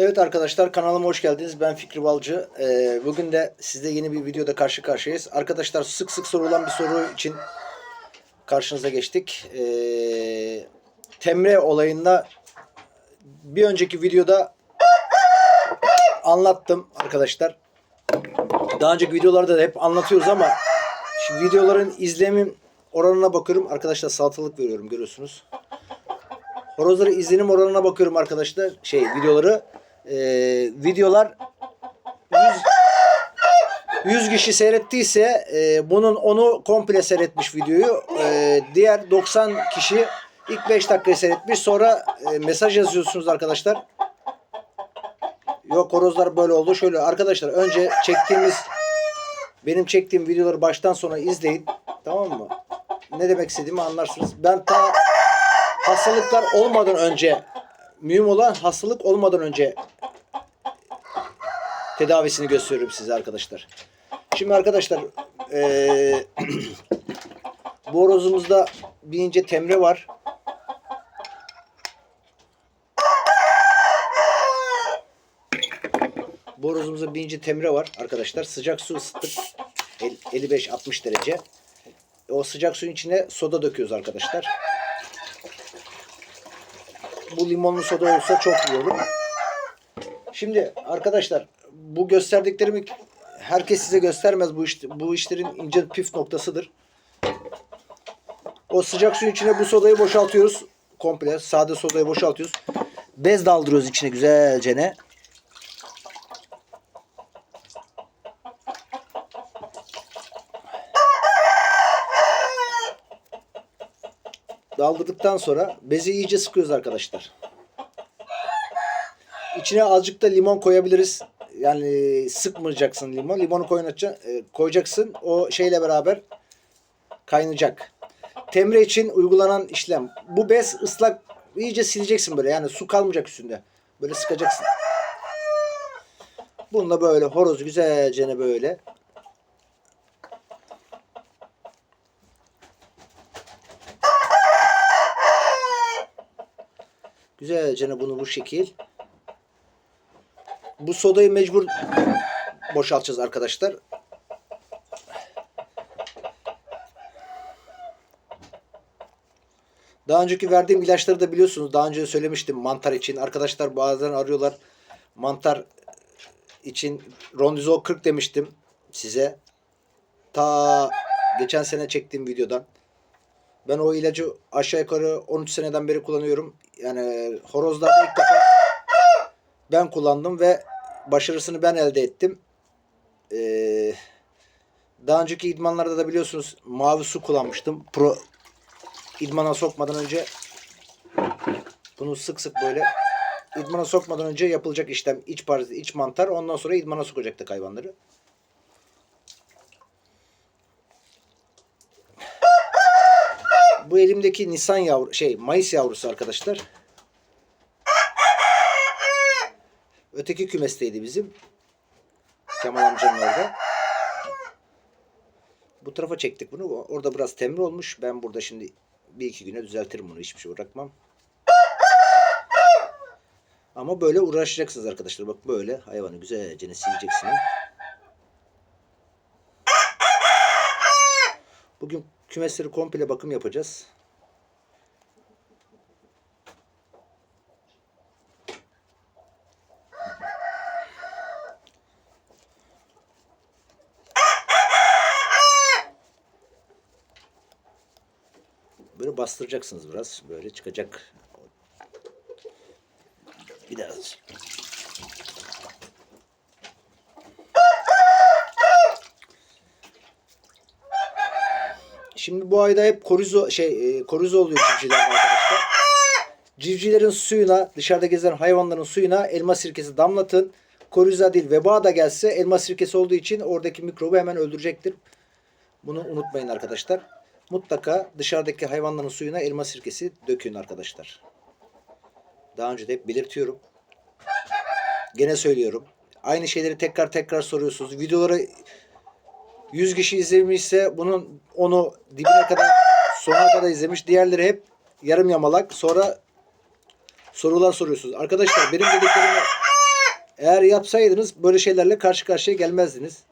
Evet arkadaşlar kanalıma hoş geldiniz. Ben Fikri Balcı. Ee, bugün de sizle yeni bir videoda karşı karşıyayız. Arkadaşlar sık sık sorulan bir soru için karşınıza geçtik. Ee, Temre olayında bir önceki videoda anlattım arkadaşlar. Daha önceki videolarda da hep anlatıyoruz ama şimdi videoların izlenim oranına bakıyorum. Arkadaşlar salatalık veriyorum görüyorsunuz. Horozları izlenim oranına bakıyorum arkadaşlar. Şey videoları. Ee, videolar 100, 100 kişi seyrettiyse e, bunun onu komple seyretmiş videoyu. E, diğer 90 kişi ilk 5 dakikayı seyretmiş. Sonra e, mesaj yazıyorsunuz arkadaşlar. Yok horozlar böyle oldu. Şöyle arkadaşlar önce çektiğimiz benim çektiğim videoları baştan sona izleyin. Tamam mı? Ne demek istediğimi anlarsınız. Ben ta hastalıklar olmadan önce mühim olan hastalık olmadan önce tedavisini gösteriyorum size arkadaşlar. Şimdi arkadaşlar eee bu horozumuzda bir ince temre var. Bu horozumuzda bir ince temre var arkadaşlar. Sıcak su ısıttık. El- 55-60 derece. O sıcak suyun içine soda döküyoruz arkadaşlar. Bu limonlu soda olsa çok iyi olur. Şimdi arkadaşlar bu gösterdiklerimi herkes size göstermez. Bu iş, bu işlerin ince püf noktasıdır. O sıcak suyun içine bu sodayı boşaltıyoruz. Komple sade sodayı boşaltıyoruz. Bez daldırıyoruz içine güzelce ne. Daldırdıktan sonra bezi iyice sıkıyoruz arkadaşlar. İçine azıcık da limon koyabiliriz. Yani sıkmayacaksın limon. Limonu koynacaksın, e, koyacaksın. O şeyle beraber kaynayacak. Temre için uygulanan işlem. Bu bez ıslak iyice sileceksin böyle. Yani su kalmayacak üstünde. Böyle sıkacaksın. Bununla böyle horoz güzelce böyle Güzelce bunu bu şekil. Bu sodayı mecbur boşaltacağız arkadaşlar. Daha önceki verdiğim ilaçları da biliyorsunuz. Daha önce söylemiştim mantar için. Arkadaşlar bazen arıyorlar. Mantar için Rondizol 40 demiştim size. Ta geçen sene çektiğim videodan. Ben o ilacı aşağı yukarı 13 seneden beri kullanıyorum. Yani horozlarda ilk defa ben kullandım ve başarısını ben elde ettim. Ee, daha önceki idmanlarda da biliyorsunuz mavi su kullanmıştım. Pro idmana sokmadan önce bunu sık sık böyle idmana sokmadan önce yapılacak işlem iç parazit, iç mantar. Ondan sonra idmana sokacaktık hayvanları. Bu elimdeki Nisan yavru şey Mayıs yavrusu arkadaşlar. Öteki kümesteydi bizim. Kemal amcanın orada. Bu tarafa çektik bunu. Orada biraz temri olmuş. Ben burada şimdi bir iki güne düzeltirim bunu. Hiçbir şey bırakmam. Ama böyle uğraşacaksınız arkadaşlar. Bak böyle hayvanı güzelce sileceksin. Bugün kümesleri komple bakım yapacağız. Böyle bastıracaksınız biraz. Böyle çıkacak. Bir daha. Şimdi bu ayda hep korizo şey e, korizo oluyor civcivler arkadaşlar. Civcivlerin suyuna, dışarıda gezen hayvanların suyuna elma sirkesi damlatın. Koriza değil, veba da gelse elma sirkesi olduğu için oradaki mikrobu hemen öldürecektir. Bunu unutmayın arkadaşlar. Mutlaka dışarıdaki hayvanların suyuna elma sirkesi dökün arkadaşlar. Daha önce de hep belirtiyorum. Gene söylüyorum. Aynı şeyleri tekrar tekrar soruyorsunuz. Videoları 100 kişi izlemişse bunun onu dibine kadar sonuna kadar izlemiş. Diğerleri hep yarım yamalak. Sonra sorular soruyorsunuz. Arkadaşlar benim dediklerimi Eğer yapsaydınız böyle şeylerle karşı karşıya gelmezdiniz.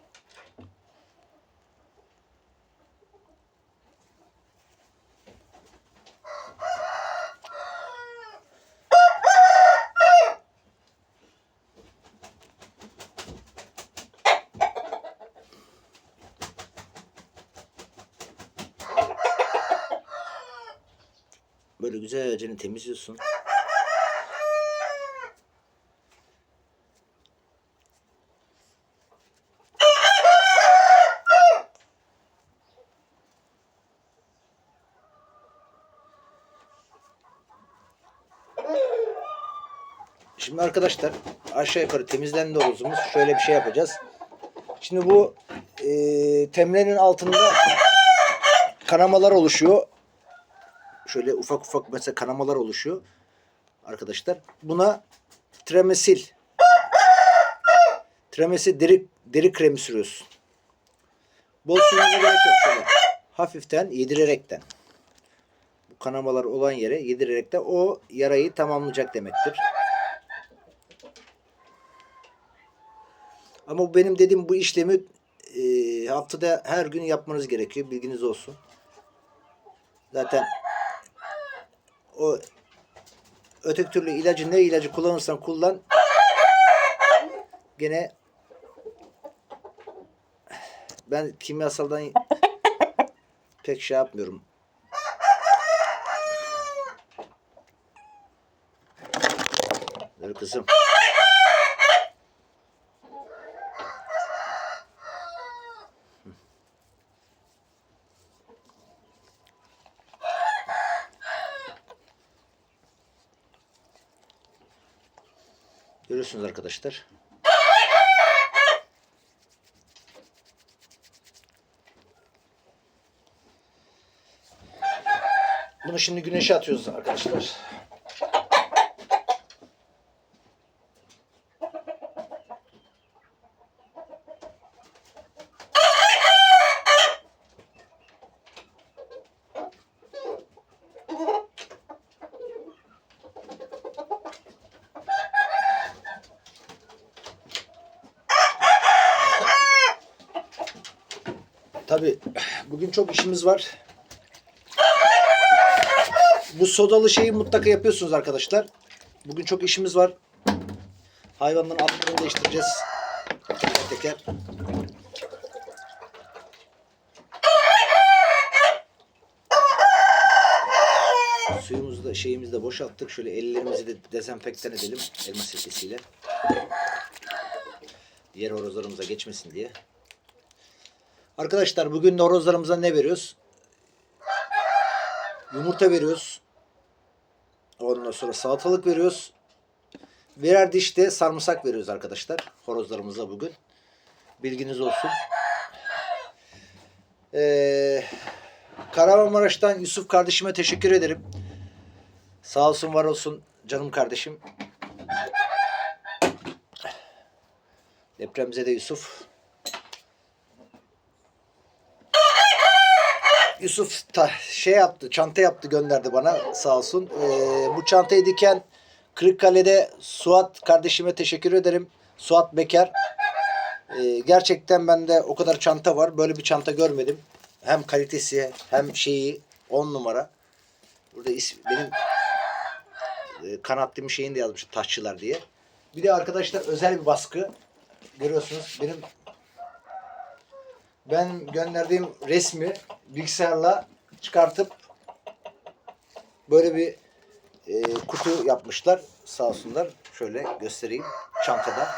Böyle güzelce temizliyorsun. Şimdi arkadaşlar aşağı yukarı temizlendi horozumuz. Şöyle bir şey yapacağız. Şimdi bu e, temlenin altında kanamalar oluşuyor. Şöyle ufak ufak mesela kanamalar oluşuyor. Arkadaşlar buna tremesil tremesil deri, deri kremi sürüyorsun. Bol sürmene gerek yok şöyle. Hafiften yedirerekten. Bu kanamalar olan yere yedirerekten o yarayı tamamlayacak demektir. Ama benim dediğim bu işlemi e, haftada her gün yapmanız gerekiyor. Bilginiz olsun. Zaten o öteki türlü ilacı ne ilacı kullanırsan kullan gene ben kimyasaldan pek şey yapmıyorum. Dur kızım. Görüyorsunuz arkadaşlar. Bunu şimdi güneşe atıyoruz arkadaşlar. Tabi bugün çok işimiz var. Bu sodalı şeyi mutlaka yapıyorsunuz arkadaşlar. Bugün çok işimiz var. Hayvanların altlarını değiştireceğiz. Teker teker. Suyumuzu da şeyimizi de boşalttık. Şöyle ellerimizi de dezenfektan edelim elma sirkesiyle. Diğer horozlarımıza geçmesin diye. Arkadaşlar bugün de ne veriyoruz? Yumurta veriyoruz. Ondan sonra salatalık veriyoruz. Birer diş de sarımsak veriyoruz arkadaşlar. Horozlarımıza bugün. Bilginiz olsun. Ee, Kahramanmaraş'tan Yusuf kardeşime teşekkür ederim. Sağ olsun var olsun canım kardeşim. Depremize de Yusuf. Yusuf ta, şey yaptı, çanta yaptı gönderdi bana sağ olsun. Ee, bu çantayı diken Kırıkkale'de Suat kardeşime teşekkür ederim. Suat Beker. Ee, gerçekten bende o kadar çanta var. Böyle bir çanta görmedim. Hem kalitesi hem şeyi 10 numara. Burada is, benim e, kanatlım şeyini de yazmış taşçılar diye. Bir de arkadaşlar özel bir baskı. Görüyorsunuz benim ben gönderdiğim resmi bilgisayarla çıkartıp böyle bir e, kutu yapmışlar. Sağ olsunlar. Şöyle göstereyim. Çantada.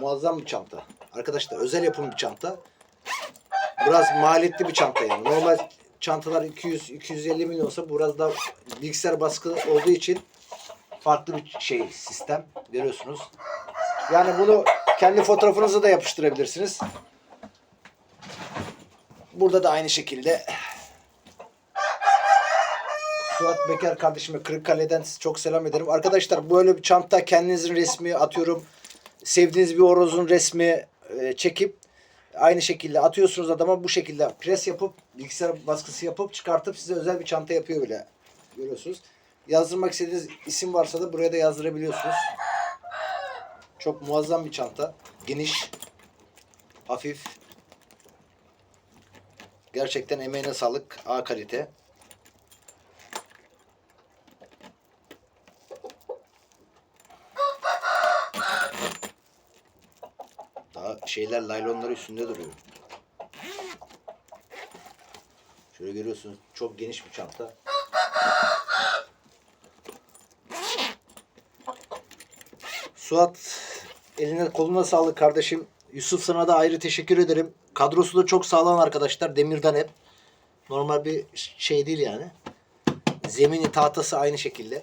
Muazzam bir çanta. Arkadaşlar özel yapım bir çanta. Biraz maliyetli bir çanta yani. Normal çantalar 200-250 milyonsa bu biraz da bilgisayar baskı olduğu için farklı bir şey sistem. Görüyorsunuz. Yani bunu kendi fotoğrafınıza da yapıştırabilirsiniz. Burada da aynı şekilde Suat Beker kardeşime Kırıkkale'den çok selam ederim. Arkadaşlar böyle bir çanta kendinizin resmi atıyorum. Sevdiğiniz bir horozun resmi e, çekip aynı şekilde atıyorsunuz adama bu şekilde pres yapıp bilgisayar baskısı yapıp çıkartıp size özel bir çanta yapıyor bile. Görüyorsunuz. Yazdırmak istediğiniz isim varsa da buraya da yazdırabiliyorsunuz. Çok muazzam bir çanta. Geniş. Hafif. Gerçekten emeğine sağlık. A kalite. Daha şeyler laylonları üstünde duruyor. Şöyle görüyorsunuz çok geniş bir çanta. Suat eline koluna sağlık kardeşim. Yusuf sana da ayrı teşekkür ederim. Kadrosu da çok sağlam arkadaşlar. Demirden hep. Normal bir şey değil yani. Zemini tahtası aynı şekilde.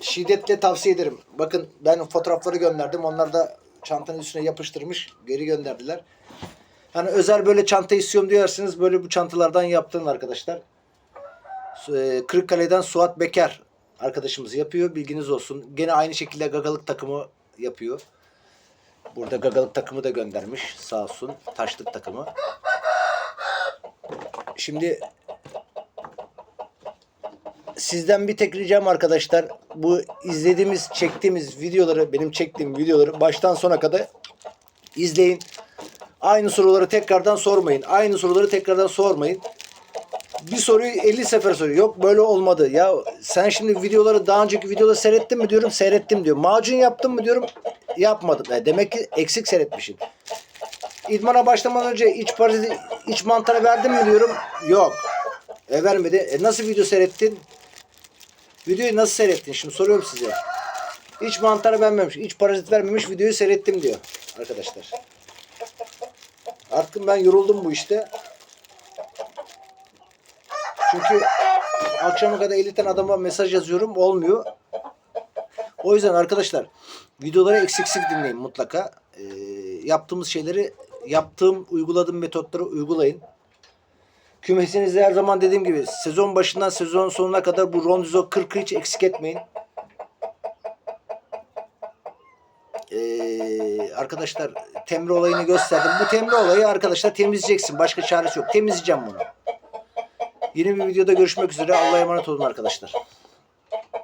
Şiddetle tavsiye ederim. Bakın ben fotoğrafları gönderdim. Onlar da çantanın üstüne yapıştırmış. Geri gönderdiler. Hani özel böyle çanta istiyorum diyorsanız böyle bu çantalardan yaptırın arkadaşlar. E, Kırıkkale'den Suat Beker arkadaşımız yapıyor. Bilginiz olsun. Gene aynı şekilde gagalık takımı yapıyor. Burada gagalık takımı da göndermiş. Sağ olsun. Taşlık takımı. Şimdi sizden bir tek ricam arkadaşlar. Bu izlediğimiz, çektiğimiz videoları, benim çektiğim videoları baştan sona kadar izleyin. Aynı soruları tekrardan sormayın. Aynı soruları tekrardan sormayın. Bir soruyu 50 sefer soruyor. Yok böyle olmadı. Ya sen şimdi videoları daha önceki videoda seyrettin mi diyorum. Seyrettim diyor. Macun yaptın mı diyorum. Yapmadım. E, demek ki eksik seyretmişim. İdmana başlamadan önce iç paraziti, iç mantarı verdin mi diyorum. Yok. E vermedi. E nasıl video seyrettin? Videoyu nasıl seyrettin? Şimdi soruyorum size. İç mantarı vermemiş, iç parazit vermemiş videoyu seyrettim diyor arkadaşlar. Artık ben yoruldum bu işte. Çünkü akşama kadar 50 tane adama mesaj yazıyorum olmuyor. O yüzden arkadaşlar videoları eksiksiz dinleyin mutlaka. Ee, yaptığımız şeyleri yaptığım uyguladığım metotları uygulayın. Kümesinizde her zaman dediğim gibi sezon başından sezon sonuna kadar bu Rondizo 40'ı hiç eksik etmeyin. Ee, arkadaşlar temre olayını gösterdim. Bu temre olayı arkadaşlar temizleyeceksin. Başka çaresi yok. Temizleyeceğim bunu. Yeni bir videoda görüşmek üzere. Allah'a emanet olun arkadaşlar.